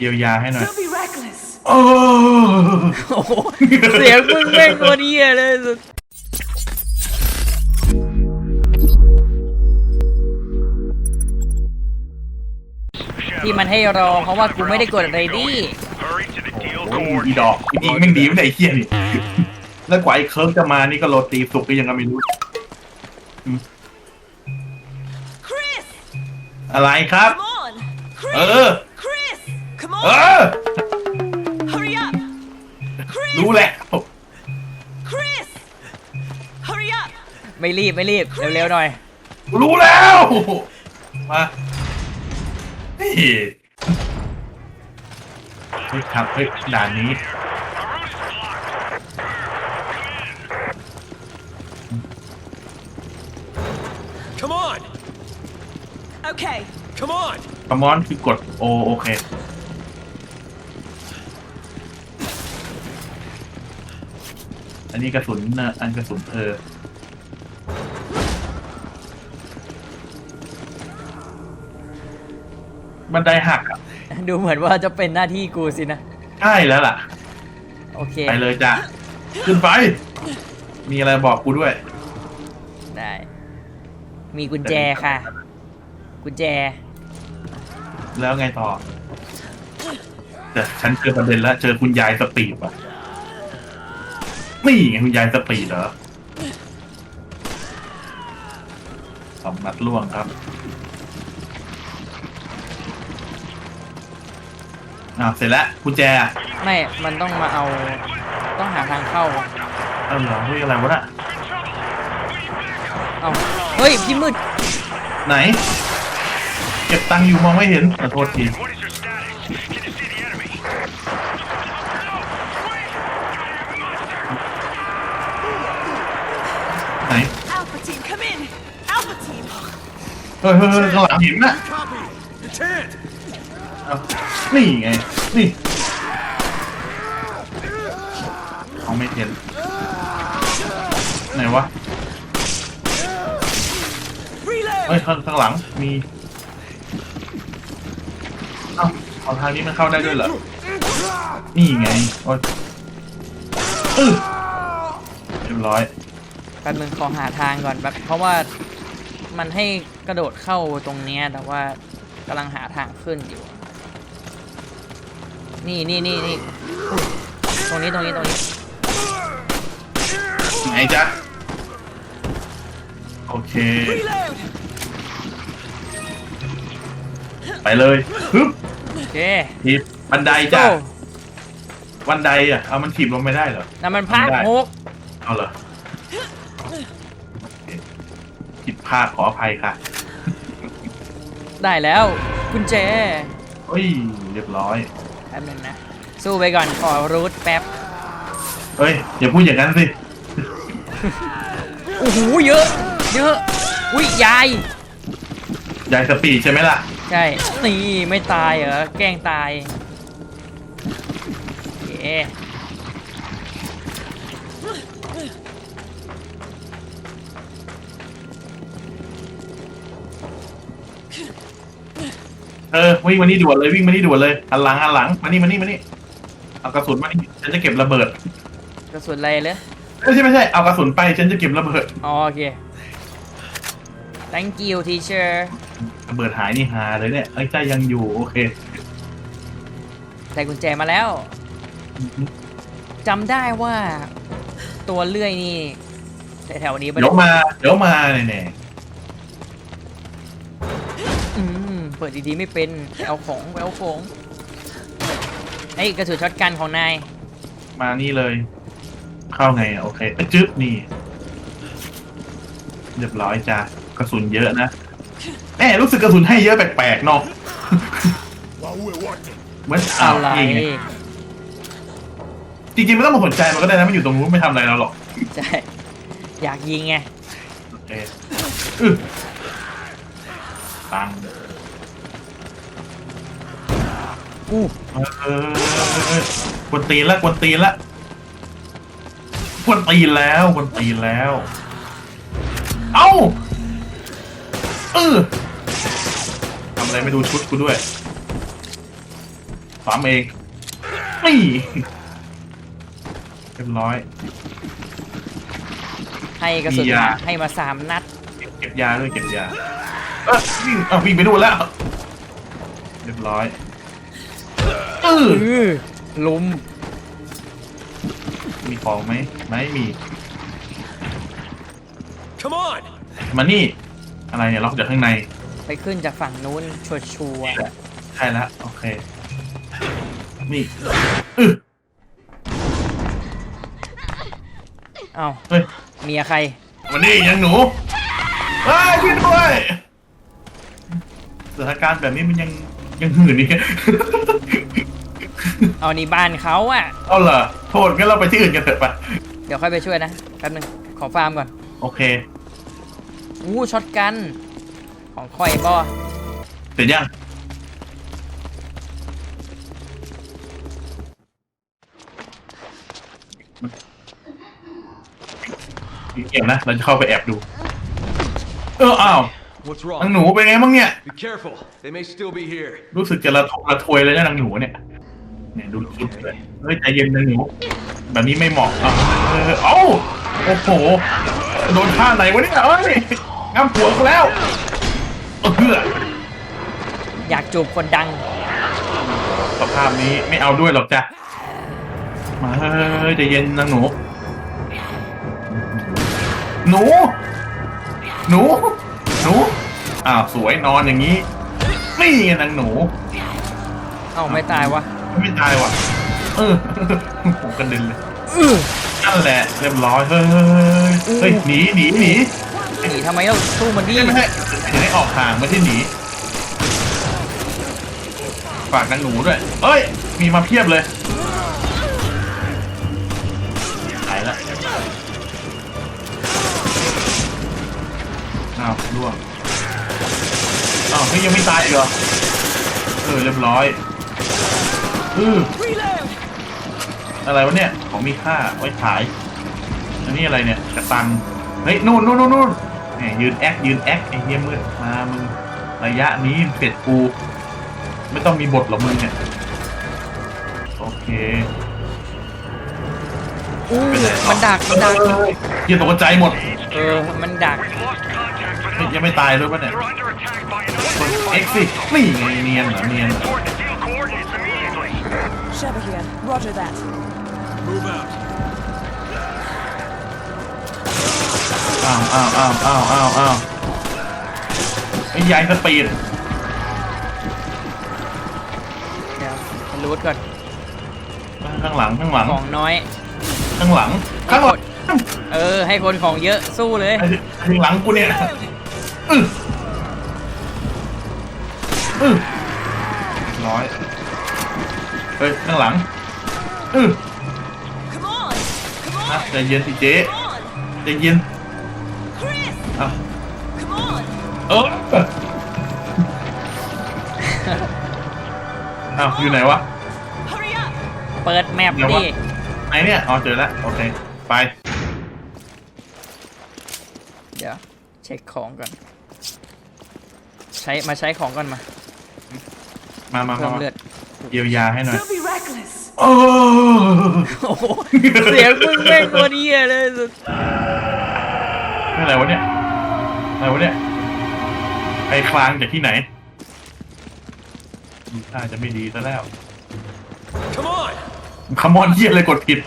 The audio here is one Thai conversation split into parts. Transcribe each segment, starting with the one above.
เยียวยาให้หน่อย Don't be reckless. โอ้โอ้โหเสียงมึงแม่งโคตรเหี้ยเลยสุดที่มันให้รอเพราะว่ากูไม่ได้กดอะไรดิ Hurry to the deal โหอี coordinates. ดอกจริงแม่งดีไม่ได้ไอ้เหี้ยนี่แล้วกว่าไอ้เคิร์กจะมานี่ก็โรตีสุกก็ยังก็ไม่รู้ Chris, อะไรครับ come on. เอ Chris, อ Chris, come เอ on. อ Hurry up. Chris, รู้แล้ว Chris, hurry up. ไม่รีบไม่รีบ เร็วๆหน่อย รู้แล้ว มาเฮ้ยเฮ้ยครับเฮ้ยด่านนี้ Come on! Okay. Come on! คอมอนคือกดโอโอเค อันนี้กระสุนนะอันกระสุนเออบันไดหักอะดูเหมือนว่าจะเป็นหน้าที่กูสินะใช่แล้วล่ะ โอเค ไปเลยจ้ะ ขึ้นไป มีอะไรบอกกูด้วย ได้ มีกุญแจค่ะ กุญแจ แล้วไงต่อแต่ฉันเจอประเด็นแล้ว เจอคุณยายสปีดว่ะ นี่ไงคุณยายสปีดเหรอสองนัดล่วงครับอ่าวเสร็จแล้วกุญแจอะไม่ มันต้องมาเอา ต้องหาทางเข้า เออเหรอเฮ้ยอะไรวะน่ะเอาเฮ้ย พี่มืดไหน เก็บตังค์อยู่มองไม่เห็นขอโทษที เฮ้ยเฮ้ยเฮ้ยข้างหลังเห็นนะเอานี่ไง นี่เขาไม่เห็น ไหนวะ เฮ้ยข้างข้างหลังมีเอ้าเอาทางนี้มันเข้าได้ด้วยเหรอ นี่ไงโอ๊ยอื้อเรียบร้อย แป๊บนึงขอหาทางก่อนแบบเพราะว่า มันให้กระโดดเข้าตรงเนี้ยแต่ว่ากำลังหาทางขึ้นอยู่ นี่นี่นี่นี่อุ๊ยตรงนี้ตรงนี้ตรงนี้ไหนจ๊ะ โอเค Reload. ไปเลยฮึบโอเคถีบบันไดจ้ะโอ้บันไดอะ เอามันถีบลงไม่ได้เหรอ นั่นมันพักได้งกเอาเหรอโอเค ผิดพลาดขออภัยค่ะได้แล้วกุญแจเฮ้ยเรียบร้อย แป๊บนึงนะ สู้ไปก่อนขอรูทแป๊บเฮ้ยอย่าพูดอย่างนั้นสิ โอ้โหเยอะ เยอะ อุ้ยยาย ยายสปีดใช่ไหมล่ะ ใช่ นี่ ไม่ตายเหรอ แกล้งตายโอเค เออวิ่งมานี่ด่วนเลยวิ่งมานี่ด่วนเลยหันหลังหันหลังมานี่มานี่มานี่เอากระสุนมานี่ฉันจะเก็บระเบิดกระสุนอะไรเลยไม่ใช่ไม่ใช่เอากระสุนไปฉันจะเก็บระเบิดอ๋อโอเค thank you teacher ระเบิดหายนี่หาเลยเนี่ยไอ้ใจยังอยู่โอเคได้กุญแจมาแล้วจำได้ว่าตัวเลื่อยนี่แถวๆนี้ปะเดี๋ยวมาเดี๋ยวมาแน่อื เปิดดีๆไม่เป็นไปเอาของไปเอาของไอ้ยกระสุนช็อตกันของนายๆมานี่เลย เข้าไงอะโอเคเอ้ยจึ๊บนี่เรียบร้อยจ้ะกระสุนเยอะนะแม่รู้สึกกระสุนให้เยอะแปลกๆเนาะ While we're watching. เหมือนอ้าวอะไรยิงไงจริงๆไม่ต้องมาสนใจมันก็ได้นะมันอยู่ตรงนู้นไม่ทำอะไรเราหรอกใช่อยากยิงไงโอเคอึ๊ตัง อู้เออเออเออควนตีนละควนตีนละควนตีนแล้วควนตีนแล้ว เอ้าเออทำอะไรไม่ดูชุดกูด้วยขอปั๊มเองนี่เรียบร้อย ให้กระสุนมียา ให้มาสามนัด เก็บยาด้วยเก็บยา เออวิ่งเอาวิ่งไปดูนแล้ว เรียบร้อย อออือลุมมีของไหมไม่มี Come on! มานี่ อะไรเนี่ยล็อกจากข้างในไปขึ้นจากฝั่งนู้นชัวชัวร์ใช่แล้วโอเค นี่เออๆเอ้าเฮ้ยเมียใคร มานี่ยังหนูเฮ้ยช่วยด้วยสถานการณ์แบบนี้มันยังยังหื่นนี่ เอานี่บ้านเขาอะเอาเหรอโทษงั้นเราไปที่อื่นกันเถอะไปเดี๋ยวค่อยไปช่วยนะแป๊บนึงขอฟาร์มก่อนโอเคอู้ช็อตกัน ของคอยบอเสร็จยังเกี่ยวนะ เราจะเข้าไปแอบดู เอออ้าว What's นาง wrong? หนูเป็นไงบ้างเนี่ย Be careful. They may still be here. รู้สึกจะระทมระทวยเลยนะนางหนูเนี่ย เนี่ยดูชุดเลยเฮ้ยใจเย็นนางหนูแบบนี้ไม่เหมาะอะเออเอ้าโอ้โหโดนท่าไหนวะเนี่ยเอ้ยงามผัวกูแล้วเออเพื่ออยากจูบคนดัง สภาพนี้ไม่เอาด้วยหรอกจ้ะมาเฮ้ยใจเย็นนางหนู หนู หนู หนูอ้าวสวยนอนอย่างนี้ นี่ไงนางหนู เอ้าไม่ตายวะ ไม่ตายว่ะเออผมกระเด็นเลยอื้อนั่นแหละเรียบร้อยเฮ้ยเฮ้ยหนีหนีหนีหนีทำไมเราสู้มันดิไม่ใช่ไม่ใช่ให้ออกห่างไม่ใช่หนีฝากนางหนูด้วยเอ้ย มีมาเพียบเลยหายละอ้าวล่วงอ้าวเฮ้ยยังไม่ตายอีกเหรอเออเรียบร้อย อือ Reload! อะไรวะเนี่ย ของมีค่าไว้ขาย อันนี้อะไรเนี่ยกระตัง เฮ้ย นู่นนู่นนู่นนู่นเนี่ยยืนแอคยืนแอคไอ้เฮียมืดมามึงระยะนี้เสร็จกูไม่ต้องมีบทหรอกมึงเนี่ย โอเคอู้ไปไหนต่อมันดักมันดักเอ้ยเฮียตกใจหมด เออ มันดัก We've lost contact with เฮ้ยยังไม่ตายด้วยปะเนี่ย They're under attack by กด another เอ็กซินี่ไงเนียนเหรอเนียนเหรอ Report to deal coordinates immediately. Sheva here. Roger that. Move out. อ้าวอ้าวอ้าวอ้าวอ้าวอ้าวไอ้ยายสปีดเดี๋ยวรูดก่อนข้างหลังข้างหลังของน้อย ข้างหลังข้างหลังเออ ให้คนของเยอะสู้เลยไอ้ข้างหลังกูเนี่ย Reload! อื้ออื้อร้อย เฮ้ยข้างหลังอื้อ Come on! Come นะ on! ใจเย็นสิเจ๊ Come on! ใจเย็น Chris! อะ Come on! เอออ้าวอยู่ไหนวะ Hurry up! เปิดแมปเดี๋ยวดิวะ ไหนเนี่ย อ๋อเจอแล้วโอเค ไป เดี๋ยว เช็คของก่อน ใช้มาใช้ของก่อนมามามาเพิ่มามเลือด เยียวยาให้หน่อย Don't be reckless! โอ้โอ้โหเสียงมึงแม่งตัวเดียเลยสุดนี่อะไรวะเนี่ย อะไรวะเนี่ยไปคลางจากที่ไหนดูท่าจะไม่ดีซะแล้ว Come on! คำมอนเยี่ยเลยกดผิด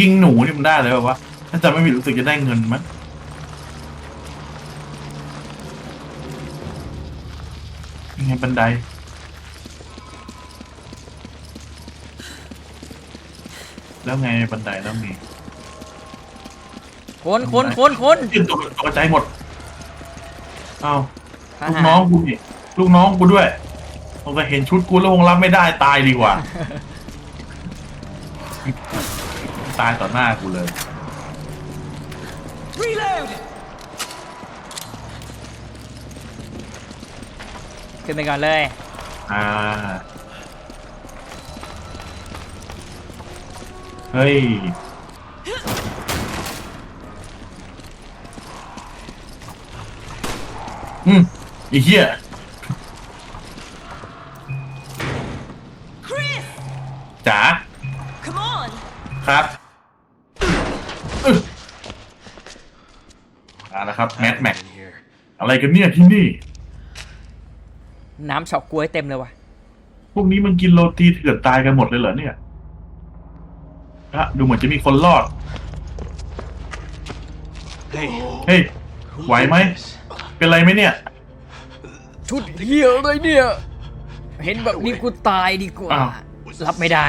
ยิงหนูนี่มันได้เลยแบบว่าถ้าจะไม่มีรู้สึกจะได้เงินมั้งยังไงบันไดแล้วไงบันไดแล้วไงคนคนคนคนตื่นตัวตกใจหมดเอาทลูกหารน้องกูนี่ลูกน้องกูด้วยผมก็เห็นชุดกูแล้วคงรับไม่ได้ตายดีกว่า ตายต่อหน้ากูเลย ขึ้นไปก่อนเลย อ่า เฮ้ย อืมไอ้เหี้ยจ๋าครับ เอาละครับแมทแม็ก In here. อะไรกันเนี่ยที่นี่ น้ำเฉาก๊วยเต็มเลยว่ะ พวกนี้มันกินโรตีเถื่อนตายกันหมดเลยเหรอเนี่ยอะดูเหมือนจะมีคนรอด Hey, เฮ้ย ไหวไหม this? เป็นไรไหมเนี่ย ชุดเหี้ยเลยเนี่ย เห็นแบบนี้กูตายดีกว่า อ้าว รับไม่ได้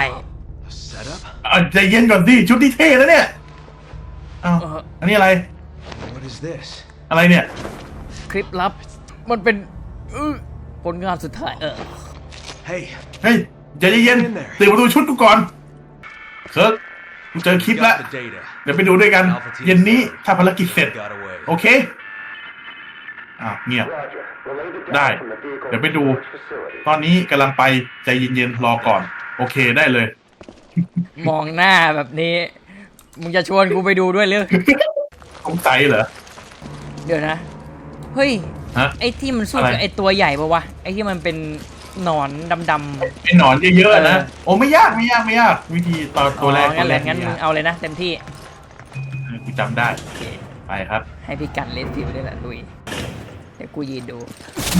A setup? อะใจเย็นก่อนสิชุดที่เท่แล้วเนี่ยอ้าวเออ อันนี้อะไร What is this? อะไรเนี่ย คลิปลับ มันเป็นอื้อผลงานสุดท้ายเออ Hey, เฮ้ยใจเย็นๆตื่นมาดูชุดกูก่อนเคิร์กกูเจอคลิปแล้ว got the data. เดี๋ยวไปดูด้วยกัน เย็นนี้ถ้าภารกิจเสร็จ Got away. โอเคอ้าวเงียบ ได้ เดี๋ยวไปดู ตอนนี้กำลังไปใจเย็นๆรอก่อน โอเคได้เลย มองหน้าแบบนี้ มึงจะชวนกูไปดูด้วยหรือสงสัยเหรอ เดี๋ยวนะ เฮ้ย ฮะ ไอ้ที่มันสู้อะไรกับไอ้ตัวใหญ่ปะวะ ไอ้ที่มันเป็นหนอนดำๆไอ้หนอนเยอะๆนะเออโอ้ไม่ยากไม่ยากไม่ยาก วิธีตอนตัวแรกอ๋องั้นแหละตัวงั้นมึงไม่ยากเอาเลยนะเต็มที่ กูจำได้ ไปครับ ให้พี่กันเล่นฟิวด้วยแหละลุย เดี๋ยวกูยืนดู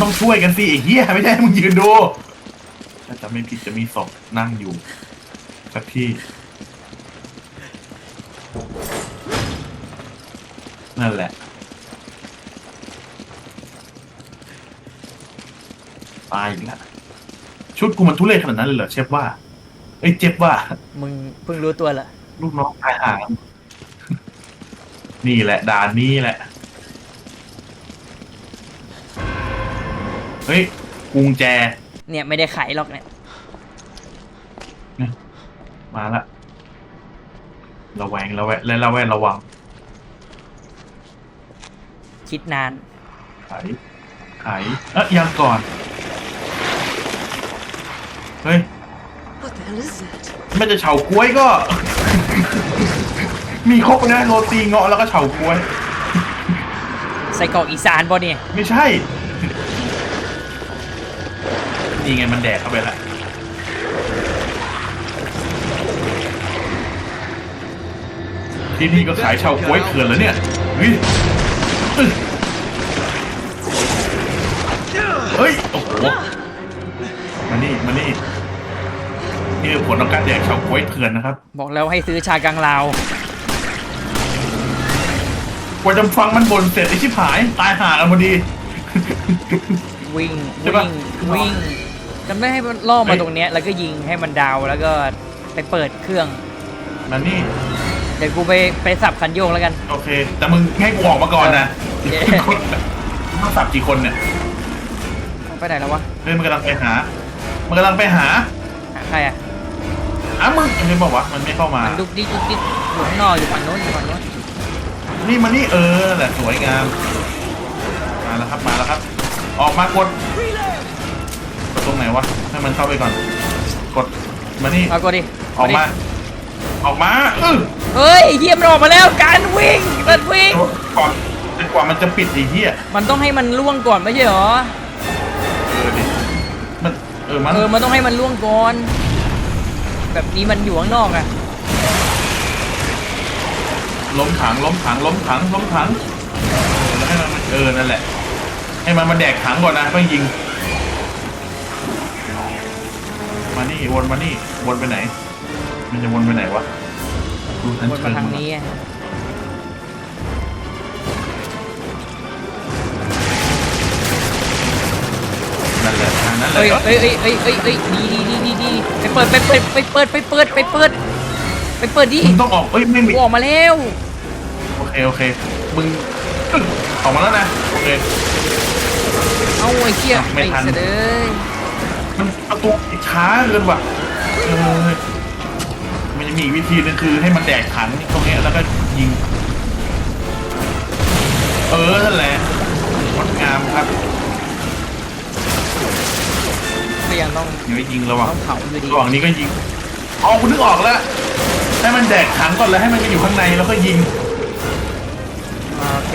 ต้องช่วยกันสิไอ้เหี้ยไม่ใช่ให้มึงยืนดู ถ้าจำไม่ผิดจะมีศพนั่งอยู่สักที่นั่นแหละ ตายอีกแล้วชุดกูมันทุเรศขนาดนั้นเลยเหรอเชฟว่าเอ้ยเจ็บว่า มึงเพิ่งรู้ตัวเหรอลูกน้องตายห่างนี่แหละด่านนี้แหละ เฮ้ยกุงแจ เนี่ยไม่ได้ไขหรอกเนี่ยมาละระแวงระแวงและระแวงระวังคิดนานไขไขเอ๊ะยังก่อน เฮ้ย What the hell is that? ไม่จะเฉาก้วยก็ มีครบเลยนะโรตีเงาะแล้วก็เฉาก้วย ใส่กรอกอีสานบ่เนี่ยไม่ใช่ นี่ไงมันแดกเข้าไปแล้วที่นี่ก็ขายเฉาก้วยเขื่อนแล้วเนี่ยเฮ้ยเอ้ยเฮ้ย โอ้โหมานี่มานี่ นี่คือผลของการแดกเฉาก้วยเถื่อนนะครับ บอกแล้วให้ซื้อชากังลาวกว่าจะฟังมันบ่นเสร็จไอ้ชิบหาย ตายห่ากันพอดี วิ่งใช่ปะ วิ่งวิ่งจำได้ให้มันล่อเฮ้มายตรงเนี้ยแล้วก็ยิงให้มันดาวแล้วก็ไปเปิดเครื่องมานี่ เดี๋ยวกูไปไปสับคันโยกแล้วกัน โอเค แต่มึงให้กูออกมาก่อนนะเย้คนต้องสับกี่คนเนี่ยไปไหนแล้ววะเฮ้ยมันกำลังไปหา มันกำลังไปหา หาใครอะ อ้ามึงยังไม่บอกว่ามันไม่เข้ามา มันดุกดิกดุกดิกอยู่ข้างนอกอยู่ฝั่งโน้นอยู่ฝั่งโน้นนี่มานี่เออนั่นแหละสวยงาม มาแล้วครับมาแล้วครับ ออกมากดกดตรงไหนวะให้มันเข้าไปก่อน กดมานี่เอากูดิออกมา ออกมาเออเฮ้ยเฮียมันออกมาแล้วการวิ่งมันวิ่งก่อนจนกว่ามันจะปิดไอ้เหี้ยมันต้องให้มันล่วงก่อนไม่ใช่เหรอเออดิมันเออมันเออมันต้องให้มันล่วงก่อน แบบนี้มันอยู่ข้างนอกอะล้มถังล้มถังล้มถังล้มถังเออแล้วให้มันเออนั่นแหละ ให้มันมาแดกถังก่อนนะต้องยิง มานี่วนมานี่วนไปไหน มันจะวนไปไหนวะดูทันวนเชิมางทางนี้อะนั่นแหละทางนั้นเลเอ้ยยเอ้ยเอ้ยเอ้ยเอ้ยเอ้ยดีดีดีดีดี ไปเปิดไปเปิดไปเปิดไปเปิดไปเปิดไปเปิดดิมึงต้องออกเอ้ยไม่มีกูออกมาแล้วโอเคโอเคมึงอึ๊ะออกมาแล้วนะโอเคเอาไอ้เชี่ยไม่ไอ้ทันเสยเด้ยมันประตูช้าเกินว่ะเออมันจะมีอีกวิธีนึงคือให้มันแดกถังตรงเนี้ยแล้วก็ยิง เออนั่นแหละงดงามครับก็ ยังต้องเดี๋ยวยิงระหว่างต้องเผาอยู่ดีระหว่างนี้ก็ยิงอ๋อคุณนึกออกแล้วให้มันแดกถังก่อนแล้วให้มันไปอยู่ข้างในแล้วก็ยิงอ่าโอเค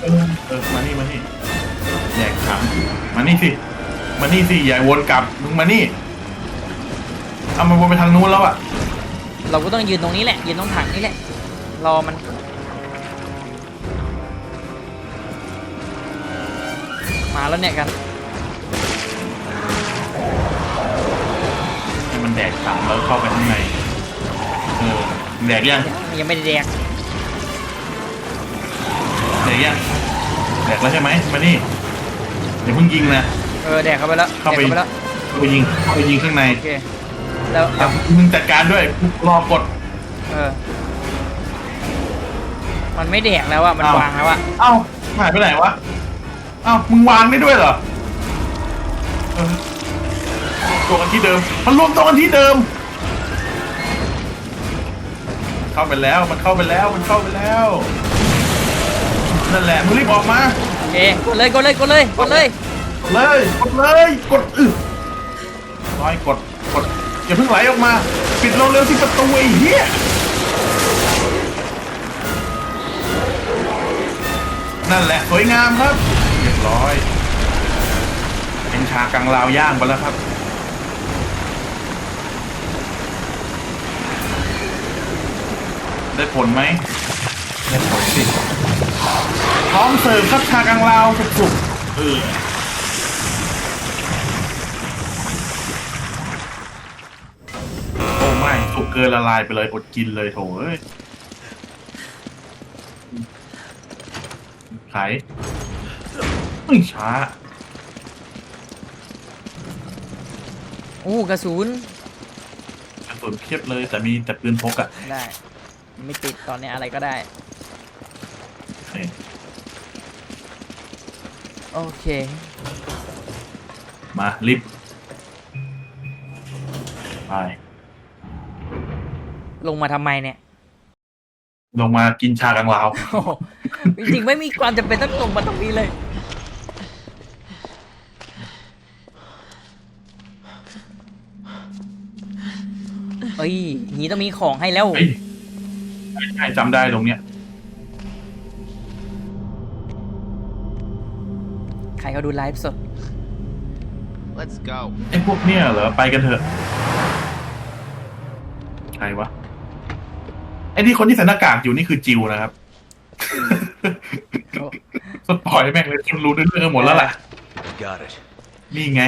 เออเออมานี่มานี่แยกถังมานี่สิมานี่สิอย่าวนกลับมึงมานี่เอามันวนไปทางนู้นแล้วอะเราก็ต้องยืนตรงนี้แหละยืนตรงถังนี่แหละรอมันมาแล้วเนี่ยกัน มันแดกถังแล้วเข้าไปข้างในเออแดกยังยังไม่ได้แดกแดกยังแดกแล้วใช่ไหมมานี่อย่าเพิ่งยิงนะเออแดกเข้าไปแล้วเข้าไปแดกเข้าไปแล้วเข้าไปยิงเข้าไปยิงข้างในโอเคแล้วแต่มึงจัดการด้วยรอกดเออมันไม่แดกแล้วอะมันอ้าววางแล้วอะเอ้าหายไปไหนวะเอ้ามึงวางได้ด้วยเหรอเออรวม ตัวกันที่เดิม มันรวมตัวกันที่เดิม เข้าไปแล้ว มันเข้าไปแล้ว มันเข้าไปแล้ว นั่นแหละมึงรีบออกมา โอเคกดเลยกดเลยกดเลยกดเลยกดเลย กดเลย กดอึร้อยกด กด อย่าเพิ่งไหลออกมา ปิดเร็วๆที่ประตูไอ้เหี้ยนั่นแหละสวยงามครับ เรียบร้อย เป็นชากังลาวย่างไปแล้วครับ ได้ผลไหมได้ผลสิพร้อมเสิร์ฟครับชากังลาวสุกๆเออโอ้ไม่สุกเกินละลายไปเลยอดกินเลยโถเอ้ยขายไม่ช้าโอ้กระสุนกระสุนเพียบเลยแต่มีแต่ปืนพกอะได้ ไม่ติดตอนนี้อะไรก็ได้นี่โอเค มาลิฟต์ไปลงมาทำไมเนี่ย ลงมากินชากังลาว โอ้โหจริงๆไม่มีความจำเป็นต้องลงมาตรงนี้เลย เอ้ยนี้ต้องมีของให้แล้ว เฮ้ย ใช่จำได้ตรงเนี้ย ใครเขาดูไลฟ์สด Let's go. ไอ้พวกเนี้ยเหรอ ไปกันเถอะใครวะ ไอ้ที่คนที่ใส่หน้ากากอยู่นี่คือจิวนะครับโอ้สปอยแม่งเลยคุณรู้เรื่องกันหมดแล้วล่ะ Got it. นี่ไง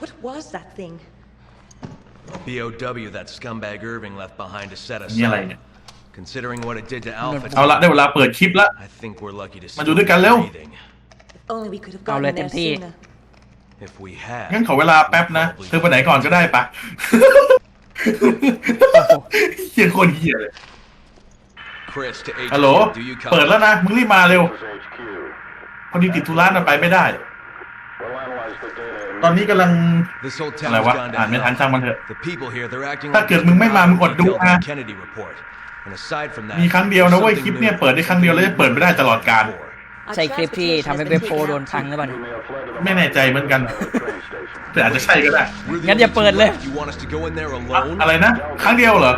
What was that thing? BOW that scumbag Irving left behind to set us นี่อะไร up. เนี่ย Considering what it did to Alpha, เอาละได้เวลาเปิดคลิปละ I think we're lucky to มาดูด้วยกันเร็ว breathing. If only we could have เอาเลย gotten เต็ม there ที่ sooner. If we had, งั้นขอเวลาแป๊บนะ เธอไปไหนก่อนก็ได้ปะ เฮียคนเฮียเลย Chris to HQ, ฮัลโหล do you เปิด copy? แล้วนะ มึงรีบมาเร็วพอดีติดธุระนะไปไม่ได้ ตอนนี้กำลัง This whole อะไร town's วะ gone to อ่านไม่ทัน hell. ช่างมันเถอะ The people here, they're acting ถ้า like เกิด there's มึงไม่มา no มึงอดดู details นะ in the Kennedy report. And aside from that, มีครั้งเดียวนะเว้ย there's คลิป something เนี่ย new เปิดได้ครั้งเดียวแล้วจะเปิดไม่ได้ตลอดการ before. Our ใช่คลิปที่ทำให้ transportation เว็ has บ been โปร taken โดน out พังหรือเปล่าไม่แน่ใจเหมือนกัน แต่อาจจะใช่ก็ได้ We're the งั้นอย่า only เปิด two เลย left. You want us to go in there อะ alone? อะไรนะ ครั้งเดียวเหรอ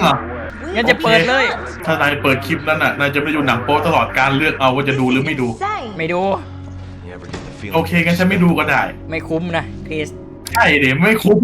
เหรองั้นจะเปิดเลยโอคถ้านายเปิดคลิปนั้นน่ะนายจะไม่ได้ดูหนังโป๊ตลอดการเลือกเอาว่าจะดูหรือไม่ดู Insane. ไม่ดู โอเคงั้นฉันไม่ดูก็ได้ ไม่คุ้มนะคริสใช่เดี๋ยวไม่คุ้ม